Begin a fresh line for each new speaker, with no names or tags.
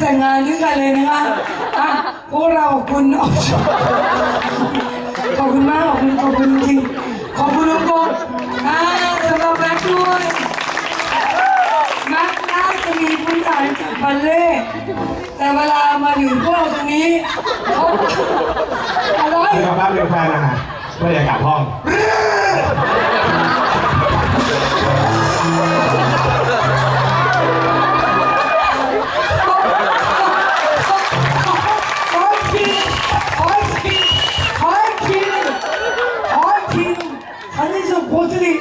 แต่งงานยื้อใครเลยนะคะอะพวกเราขอบคุณขอบคุณมากขอบคุณขอบคุณจริงขอบคุณทุกคนอ่าสำหรับแม็กด้วยแม็กน่าจะมีพื้นฐานจากบัลเล่แต่เวลามาอยู่พวกเราตรงนี้เขาอะไร เดี๋ย
วแป๊บเดียวแฟนนะฮะเพื่อจะกลับห้อง
지금 안에서 모서리